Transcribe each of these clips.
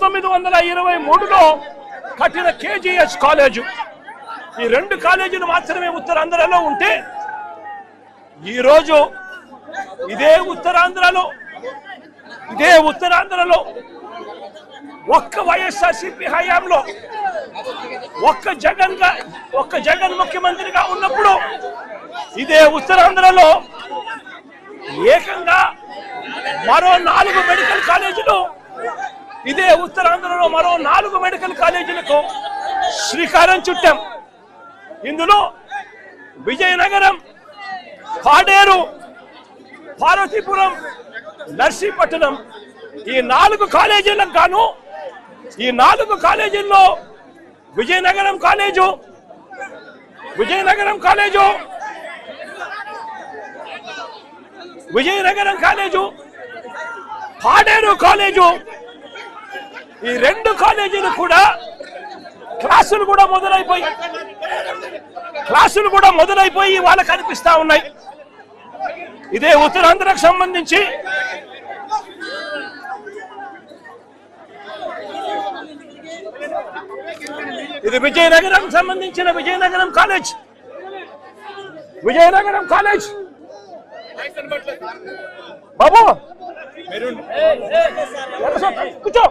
పంతొమ్మిది వందల ఇరవై మూడులో కట్టిన కేజీఎస్ కాలేజు. ఈ రెండు కాలేజీలు మాత్రమే ఉత్తరాంధ్రలో ఉంటే ఈరోజు ఇదే ఉత్తరాంధ్రలో ఇదే ఉత్తరాంధ్రలో ఒక్క వైఎస్ఆర్సీపీ హయాంలో ఒక్క జగన్గా ఒక్క జగన్ ముఖ్యమంత్రిగా ఉన్నప్పుడు ఇదే ఉత్తరాంధ్రలో ఏకంగా మరో నాలుగు మెడికల్ కాలేజీలు ఇదే ఉత్తరాంధ్రలో మరో నాలుగు మెడికల్ కాలేజీలకు శ్రీకారం చుట్టాం. ఇందులో విజయనగరం పాడేరు పార్వతీపురం నర్సీపట్నం ఈ నాలుగు కాలేజీలకు గాను ఈ నాలుగు కాలేజీల్లో Vizianagaram college Vizianagaram college Vizianagaram college Paderu college ఈ రెండు కాలేజీలు కూడా క్లాసులు కూడా మొదలైపోయి క్లాసులు కూడా మొదలైపోయి వాళ్ళ కనిపిస్తా ఉన్నాయి ఇదే ఉత్తరాంధ్రకు సంబంధించి ఇది విజయనగరం సంబంధించిన విజయనగరం కాలేజ్ విజయనగరం కాలేజ్ బాబు కూర్చో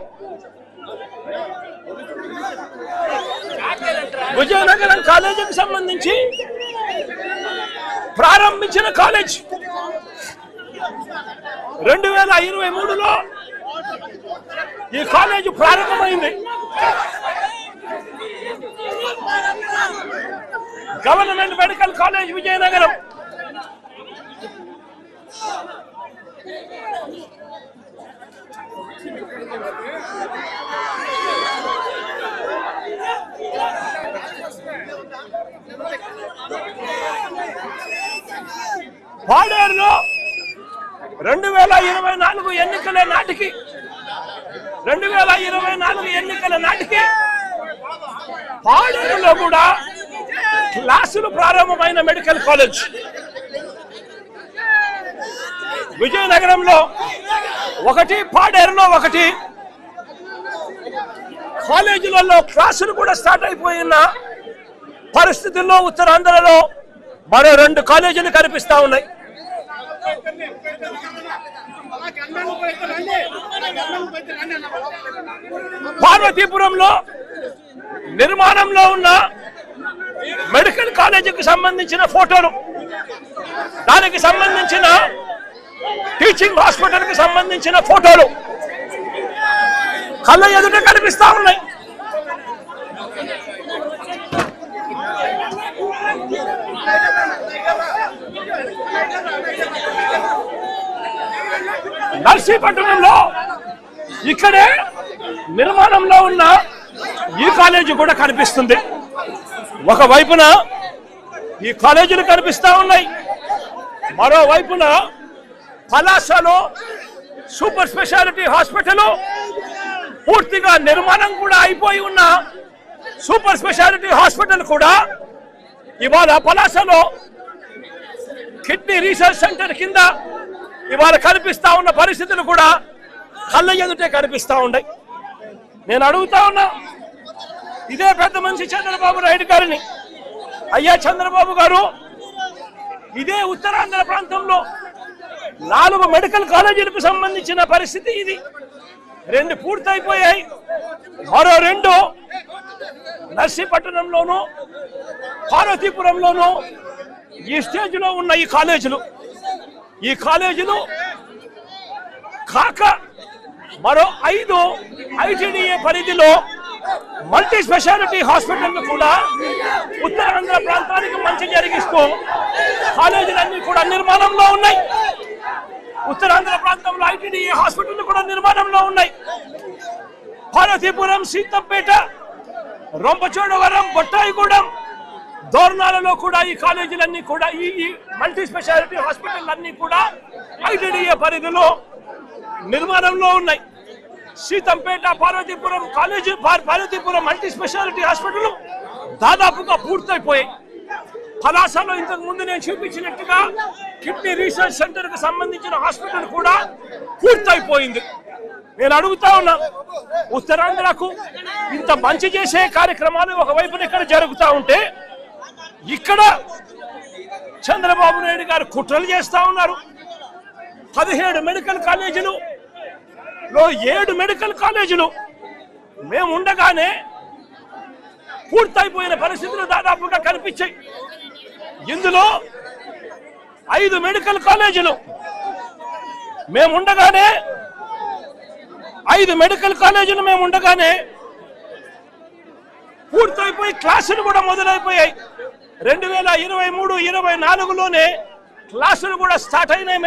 విజయనగరం కాలేజీకి సంబంధించి ప్రారంభించిన కాలేజ్. రెండు వేల ఇరవై మూడులో ఈ కాలేజ్ ప్రారంభమైంది. Government medical college Vizianagaram. పాడేరులో రెండు వేల ఇరవై నాలుగు ఎన్నికల నాటికి రెండు వేల ఇరవై నాలుగు ఎన్నికల నాటికి పాడేరులో కూడా క్లాసులు ప్రారంభమైన మెడికల్ కాలేజ్. విజయనగరంలో ఒకటి పాడేరులో ఒకటి. కాలేజీలలో క్లాసులు కూడా స్టార్ట్ అయిపోయినా పరిస్థితుల్లో ఉత్తరాంధ్రలో మరో రెండు కాలేజీలు కనిపిస్తా ఉన్నాయి. పార్వతీపురంలో నిర్మాణంలో ఉన్న మెడికల్ కాలేజీకి సంబంధించిన ఫోటోలు దానికి సంబంధించిన టీచింగ్ హాస్పిటల్కి సంబంధించిన ఫోటోలు కళ్ళ ఎదుట కనిపిస్తా ఉన్నాయి. నర్సీపట్నంలో ఇక్కడే నిర్మాణంలో ఉన్న ఈ కాలేజీ కూడా కనిపిస్తుంది. ఒకవైపున ఈ కాలేజీలు కనిపిస్తా ఉన్నాయి. మరోవైపున పలాసలో సూపర్ స్పెషాలిటీ హాస్పిటల్ పూర్తిగా నిర్మాణం కూడా అయిపోయి ఉన్న సూపర్ స్పెషాలిటీ హాస్పిటల్ కూడా ఇవాళ పలాసలో కిడ్నీ రీసెర్చ్ సెంటర్ కింద ఇవాళ కనిపిస్తా ఉన్న పరిస్థితులు కూడా కళ్ళ ఎదుటే కనిపిస్తా ఉన్నాయి నేను అడుగుతా ఉన్నా ఇదే పెద్ద మనిషి చంద్రబాబు నాయుడు గారిని. అయ్యా చంద్రబాబు గారు ఇదే ఉత్తరాంధ్ర ప్రాంతంలో నాలుగు మెడికల్ కాలేజీలకు సంబంధించిన పరిస్థితి ఇది. రెండు పూర్తయిపోయాయి. మరో రెండు నర్సీపట్నంలోను పార్వతీపురంలోను ఈ స్టేజ్లో ఉన్న ఈ కాలేజీలు. ఈ కాలేజీలు కాక మరో ఐదు ఐటీడీఏ పరిధిలో మల్టీ స్పెషాలిటీ హాస్పిటల్ కూడా ఉత్తరాంధ్ర ప్రాంతానికి మంచి జరిగిస్తూ కాలేజీలన్నీ కూడా నిర్మాణంలో ఉన్నాయి. ఉత్తరాంధ్ర ప్రాంతంలో ఐటీడీఏ హాస్పిటల్ కూడా నిర్మాణంలో ఉన్నాయి. పార్వతీపురం సీతంపేట రొంపచోడవరం బొట్టాయిగూడెం దోర్నాలలో కూడా ఈ కాలేజీలన్నీ కూడా ఈ ఈ మల్టీ స్పెషాలిటీ హాస్పిటల్ కూడా ఐటీడీఏ పరిధిలో నిర్మాణంలో ఉన్నాయి. సీతంపేట పార్వతీపురం కాలేజీ పార్- పార్వతీపురం మల్టీ స్పెషాలిటీ హాస్పిటల్ దాదాపుగా పూర్తయిపోయాయి. పలాసలో ఇంతకు ముందు నేను చూపించినట్టుగా కిడ్నీ రీసెర్చ్ సెంటర్కు సంబంధించిన హాస్పిటల్ కూడా పూర్తయిపోయింది. నేను అడుగుతా ఉన్నా ఉత్తరాంధ్రకు ఇంత మంచి చేసే కార్యక్రమాలు ఒకవైపున ఇక్కడ జరుగుతూ ఉంటే ఇక్కడ చంద్రబాబు నాయుడు గారు కుట్రలు చేస్తా ఉన్నారు. పదిహేడు మెడికల్ కాలేజీలు లో ఏడు మెడికల్ కాలేజీలు మేము ఉండగానే పూర్తయిపోయిన పరిస్థితులు దాదాపుగా కనిపించాయి. ఇందులో ఐదు మెడికల్ కాలేజీలు మేము ఉండగానే ఐదు మెడికల్ కాలేజీలు మేము ఉండగానే పూర్తయిపోయి క్లాసులు కూడా మొదలైపోయాయి. రెండు వేల ఇరవై మూడు ఇరవై నాలుగులోనే క్లాసులు కూడా స్టార్ట్ అయినాయి.